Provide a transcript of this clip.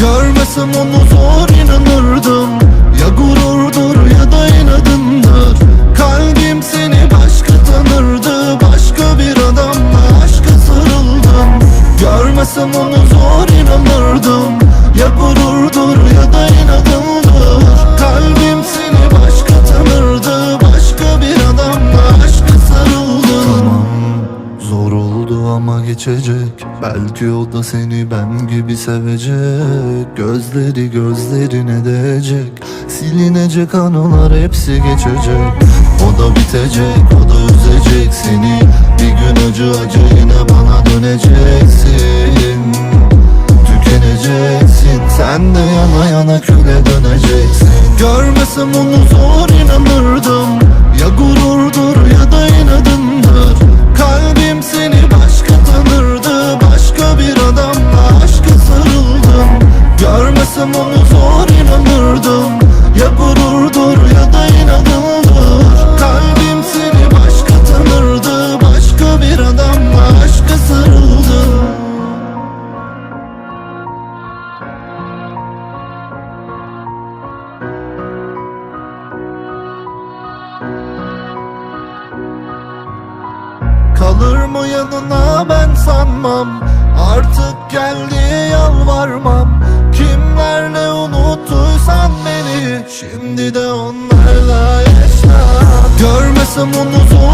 Görmesem onu zor inanırdım. Ama geçecek. Belki o da seni ben gibi sevecek. Gözleri gözlerine değecek. Silinecek anılar hepsi geçecek. O da bitecek o da üzecek seni. Bir gün acı acı yine bana döneceksin. Tükeneceksin Sen de yana yana küle döneceksin. Görmesem onu zor inanırdım. Ya gururdur Görmesem onu zor inanırdım. Ya gururdur ya da inadındır Kalbim seni başka tanırdı. Başka bir adamla aşka sarıldım Kalır mı yanına ben sanmam. Artık geldi yalvarmam Görmesem onu zor inanırdım